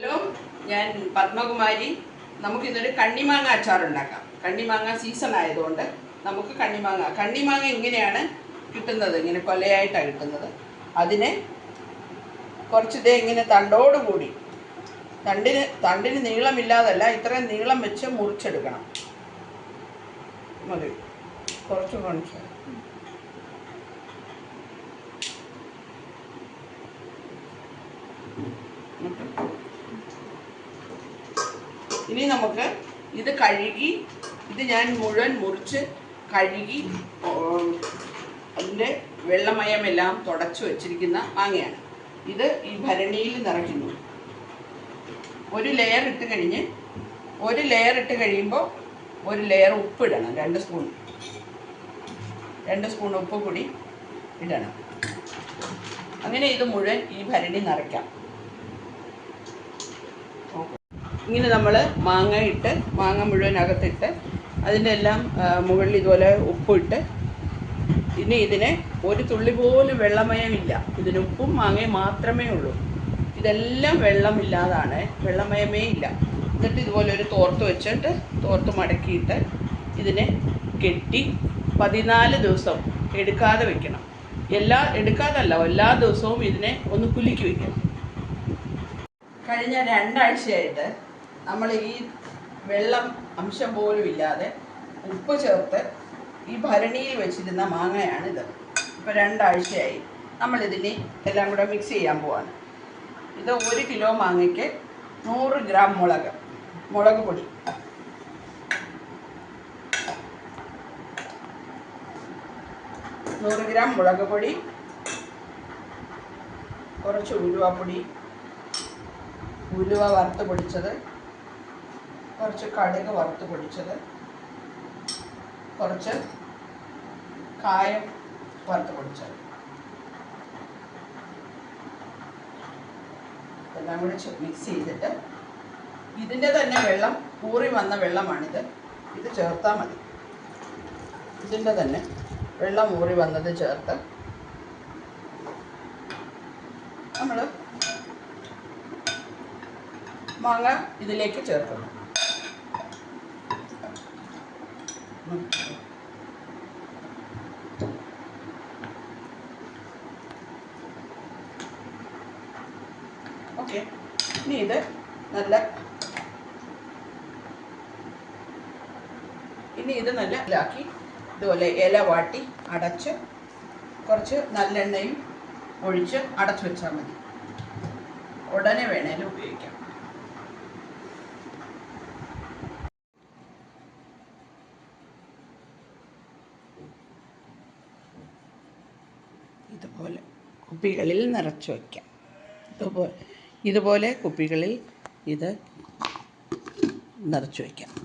Hello ഞാൻ പത്മകുമാരി. നമുക്ക് ഇന്നൊരു കണ്ണിമാങ്ങ അച്ചാർ ഉണ്ടാക്കാം കണ്ണിമാങ്ങ സീസൺ ആയതുകൊണ്ട് നമുക്ക് കണ്ണിമാങ്ങ കണ്ണിമാങ്ങ ഇങ്ങനെയാണ് കിട്ടുന്നത്? ഇങ്ങനെ കൊലയായിട്ടാണ് കിട്ടുന്നത്. അതിനെ കുറച്ച് ഇതേ ഇങ്ങനെ തണ്ടോട് കൂടി തണ്ടിന് തണ്ടിന് നീളമില്ലാതല്ല ഇത്രയും നീളം വെച്ച് മുറിച്ചെടുക്കണം. മതി. കുറച്ച് കുറച്ച് എന്നിട്ട് ഇനി നമുക്ക് ഇത് കഴുകി ഇത് ഞാൻ മുഴുവൻ മുറിച്ച് കഴുകി അതിന്റെ വെള്ളമയമെല്ലാം തുടച്ചു വച്ചിരിക്കുന്ന മാങ്ങയാണ്. ഇത് ഈ ഭരണിയിൽ നിറയ്ക്കുന്നു. ഒരു ലെയർ ഇട്ട് കഴിഞ്ഞ് ഒരു ലെയർ ഇട്ട് കഴിയുമ്പോൾ ഒരു ലെയർ ഉപ്പ് ഇടണം രണ്ട് സ്പൂൺ രണ്ട് സ്പൂൺ ഉപ്പ് കൂടി ഇടണം. അങ്ങനെ ഇത് മുഴുവൻ ഈ ഭരണി നിറയ്ക്കാം. ഇങ്ങനെ നമ്മൾ മാങ്ങ ഇട്ട് മാങ്ങ മുഴുവൻ അകത്തിട്ട് അതിന്റെ എല്ലാം മുകളിൽ ഇതുപോലെ ഉപ്പിട്ട് ഇനി ഇതിനെ ഒരു തുള്ളി പോലും വെള്ളമയമില്ല. ഇതിന് ഉപ്പും മാങ്ങയും മാത്രമേ ഉള്ളൂ. ഇതെല്ലാം വെള്ളമില്ലാതാണ്. വെള്ളമയമേ ഇല്ല. എന്നിട്ട് ഇതുപോലെ ഒരു തോർത്ത് വെച്ചിട്ട് തോർത്ത് മടക്കിയിട്ട് ഇതിനെ കെട്ടി പതിനാല് ദിവസം എടുക്കാതെ വെക്കണം. എല്ലാ എടുക്കാതല്ല എല്ലാ ദിവസവും ഇതിനെ ഒന്ന് കുലുക്കി വെക്കണം. കഴിഞ്ഞ രണ്ടാഴ്ചയായിട്ട് നമ്മൾ ഈ വെള്ളം അംശം പോലും ഇല്ലാതെ ഉപ്പ് ചേർത്ത് ഈ ഭരണിയിൽ വെച്ചിരുന്ന മാങ്ങയാണിത്. ഇപ്പോൾ രണ്ടാഴ്ചയായി നമ്മളിതിനെ എല്ലാം കൂടെ മിക്സ് ചെയ്യാൻ പോവാണ്. ഇത് ഒരു കിലോ മാങ്ങയ്ക്ക് നൂറ് ഗ്രാം മുളക് മുളക് പൊടി. നൂറ് ഗ്രാം മുളക് പൊടി കുറച്ച് ഉലുവപ്പൊടി ഉലുവ വറുത്ത് പൊടിച്ചത് കുറച്ച് കടുക് വറുത്ത് പൊടിച്ചത്. കുറച്ച് കായം വറുത്ത് പൊടിച്ചത്. എല്ലാം കൂടി മിക്സ് ചെയ്തിട്ട് ഇതിന്റെ തന്നെ വെള്ളം ഊറി വന്ന വെള്ളമാണിത്. ഇത് ചേർത്താൽ മതി. ഇതിന്റെ തന്നെ വെള്ളം ഊറി വന്നത് ചേർത്ത് നമ്മൾ മാങ്ങ ഇതിലേക്ക് ചേർക്കണം ഓക്കെ. ഇനി ഇത് നല്ല ഇനി ഇത് നല്ല ഇതാക്കി. ഇതുപോലെ ഇല വാട്ടി അടച്ച് കുറച്ച് നല്ലെണ്ണയും ഒഴിച്ച് അടച്ചു വെച്ചാൽ മതി. ഉടനെ വേണേലും ഉപയോഗിക്കാം. ഇതുപോലെ കുപ്പികളിൽ നിറച്ച് വയ്ക്കാം. ഇതുപോലെ ഇതുപോലെ കുപ്പികളിൽ ഇത് നിറച്ച് വയ്ക്കാം.